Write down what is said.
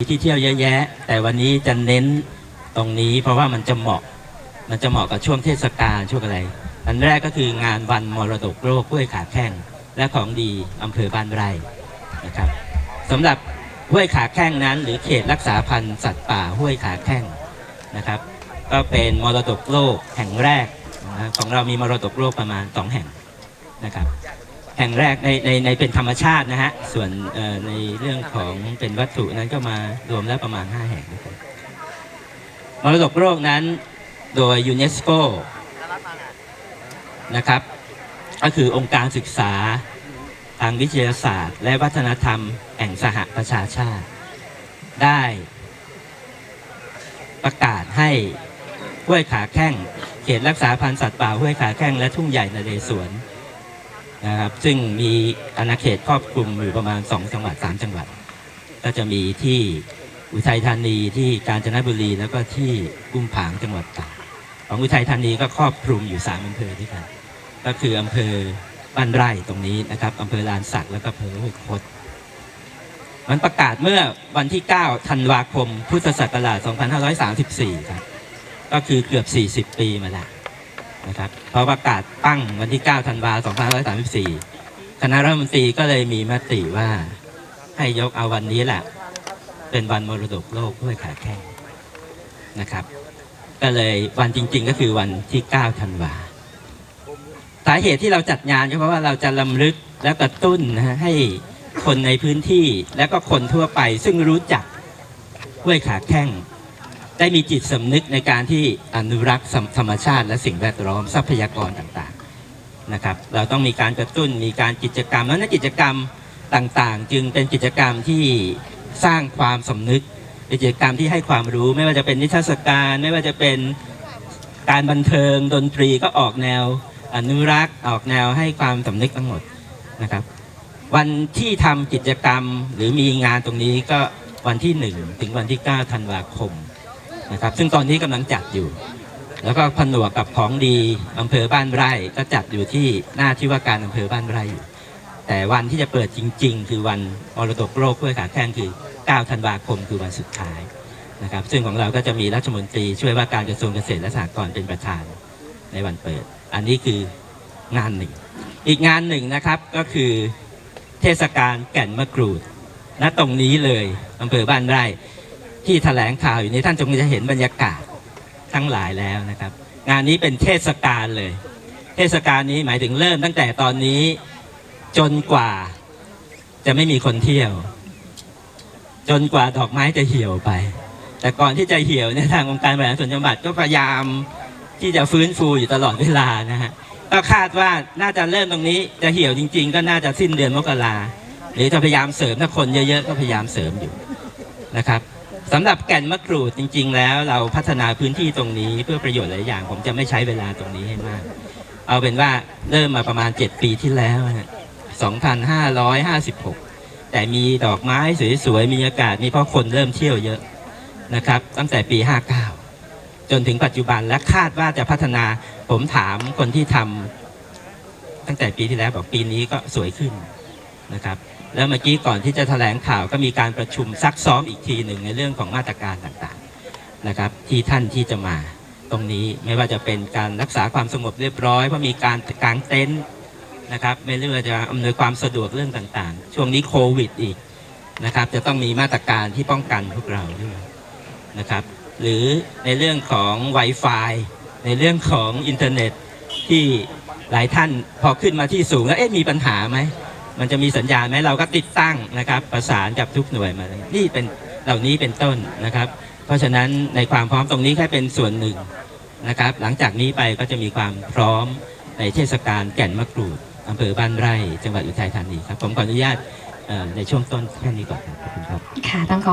ที่เที่ยวเยอะแยะ แต่วันนี้จะเน้นตรงนี้ เพราะว่ามันจะเหมาะมันจะเหมาะกับช่วงเทศกาลช่วงอะไร อันแรกก็คืองานวันมรดกโลกห้วยขาแข้งและของดีอำเภอบ้านไร่นะครับสำหรับห้วยขาแข้งนั้น หรือเขตรักษาพันธุ์สัตว์ป่าห้วยขาแข้งนะครับ ก็เป็นมรดกโลกแห่งแรกนะของเรามีมรดกโลกประมาณสองแห่งนะครับ แห่งแรกในในในเป็นธรรมชาตินะฮะ ส่วนในเรื่องของเป็นวัตถุนั้นก็มารวมแล้วประมาณ 5 แห่งด้วยกันมรดกโลกนั้นโดยยูเนสโกนะครับ ก็คือองค์การศึกษาทางวิทยาศาสตร์ และวัฒนธรรมแห่งสหประชาชาติ ได้ประกาศให้ห้วยขาแข้งเขตรักษาพันธุ์สัตว์ป่าห้วยขาแข้งและทุ่งใหญ่นเรศวร นะครับ ซึ่งมีอาณาเขตครอบคลุมอยู่ประมาณ 2 จังหวัด 3 จังหวัด ก็จะมีที่อุทัยธานีที่กาญจนบุรี แล้วก็ที่กุ้มผางจังหวัดตากของอุทัยธานีก็ครอบคลุมอยู่ 3อำเภอด้วยกันก็คืออำเภอบ้านไร่ตรงนี้นะครับอำเภอลานสักแล้วก็อำเภอห้วยคดมันประกาศเมื่อวันที่ 9 ธันวาคม พุทธศักราช 2534 ครับ ก็คือเกือบ 40 ปีมาแล้ว นะครับพอประกาศตั้งวันที่ 9 ธันวาคม 2534 คณะรัฐมนตรีก็เลยมีมติว่าให้ยกเอาวันนี้แหละ เป็นวันมรดกโลกห้วยขาแข้งนะครับ ก็เลยวันจริง ๆ ก็คือวันที่ 9 ธันวาสาเหตุที่เราจัดงานก็เพราะว่าเราจะลำลึกและกระตุ้นนะฮะให้คนในพื้นที่และก็คนทั่วไปซึ่งรู้จักห้วยขาแข้ง ได้มีจิตสำนึกในการที่อนุรักษ์ธรรมชาติ และสิ่งแวดล้อมทรัพยากรต่างๆนะครับ เราต้องมีการกระตุ้นมีการกิจกรรมแล้วนั้นกิจกรรมต่างๆ จึงเป็นกิจกรรมที่สร้างความสำนึกกิจกรรมที่ให้ความรู้ไม่ว่าจะเป็นนิทรรศการไม่ว่าจะเป็นการบันเทิงดนตรีก็ออกแนวอนุรักษ์ออกแนวให้ความสำนึกทั้งหมดนะครับ วันที่ทำกิจกรรมหรือมีงานตรงนี้ก็วันที่ 1 ถึงวันที่ 9 ธันวาคม นะครับ ซึ่งตอนนี้กำลังจัดอยู่ แล้วก็ผนวกกับของดีอำเภอบ้านไร่ก็จัดอยู่ที่หน้าที่ว่าการอำเภอบ้านไร่อยู่ แต่วันที่จะเปิดจริง ๆ คือวันมรดกโลกห้วยขาแข้งคือ 9 ธันวาคมคือวันสุดท้ายนะครับ ซึ่งของเราก็จะมีรัฐมนตรีช่วยว่าการกระทรวงเกษตรและสหกรณ์เป็นประธานในวันเปิด อันนี้คืองานหนึ่ง อีกงานหนึ่งนะครับก็คือเทศกาลแก่นมะกรูดณตรงนี้เลยอำเภอบ้านไร่ ที่แถลงข่าวอยู่นี้ท่านจงจะเห็นบรรยากาศทั้งหลายแล้วนะครับ งานนี้เป็นเทศกาลเลย เทศกาลนี้หมายถึงเริ่มตั้งแต่ตอนนี้จนกว่าจะไม่มีคนเที่ยว จนกว่าดอกไม้จะเหี่ยวไป แต่ก่อนที่จะเหี่ยวเนี่ยทางองค์การบริหารส่วนจังหวัดก็พยายามที่จะฟื้นฟูอยู่ตลอดเวลานะฮะก็คาดว่าน่าจะเริ่มตรงนี้จะเหี่ยวจริง ๆ ก็น่าจะสิ้นเดือนมกราหรือจะพยายามเสริมถ้าคนเยอะๆก็พยายามเสริมอยู่นะครับ สำหรับแก่นมะกรูดจริง ๆ แล้วเราพัฒนาพื้นที่ตรงนี้เพื่อประโยชน์หลายอย่าง ผมจะไม่ใช้เวลาตรงนี้ให้มาก เอาเป็นว่าเริ่มมาประมาณ 7 ปีที่แล้วฮะ2556 แต่มีดอกไม้สวยๆมีอากาศมีเพราะคนเริ่มเที่ยวเยอะนะครับ ตั้งแต่ปี 59 จนถึงปัจจุบันและคาดว่าจะพัฒนาผมถามคนที่ทำตั้งแต่ปีที่แล้วบอกปีนี้ก็สวยขึ้น นะครับแล้วเมื่อกี้ก่อนที่จะแถลงข่าวก็มีการประชุมซักซ้อมอีกทีหนึ่งในเรื่องของมาตรการต่างๆนะครับที่ท่านที่จะมาตรงนี้ไม่ว่าจะเป็นการรักษาความสงบเรียบร้อยเพราะมีการกางเต็นท์นะครับไม่เรื่องจะอำนวยความสะดวกเรื่องต่างๆ ช่วงนี้โควิดอีกนะครับจะต้องมีมาตรการที่ป้องกันพวกเราด้วยนะครับหรือในเรื่องของ Wi-Fi ในเรื่องของอินเทอร์เน็ตที่หลายท่านพอขึ้นมาที่สูงแล้วเอ๊ะมีปัญหาไหม มันจะมีสัญญาณไหมเราก็ติดตั้งนะครับ ประสานกับทุกหน่วยมานี่เป็นเหล่านี้เป็นต้นนะครับ เพราะฉะนั้นในความพร้อมตรงนี้แค่เป็นส่วนหนึ่งนะครับ หลังจากนี้ไปก็จะมีความพร้อมในเทศกาลแก่นมะกรูดอำเภอบ้านไร่ จังหวัดอุทัยธานีครับ ผมขออนุญาตในช่วงต้นแค่นี้ก่อนครับขอบคุณครับค่ะต้องขอ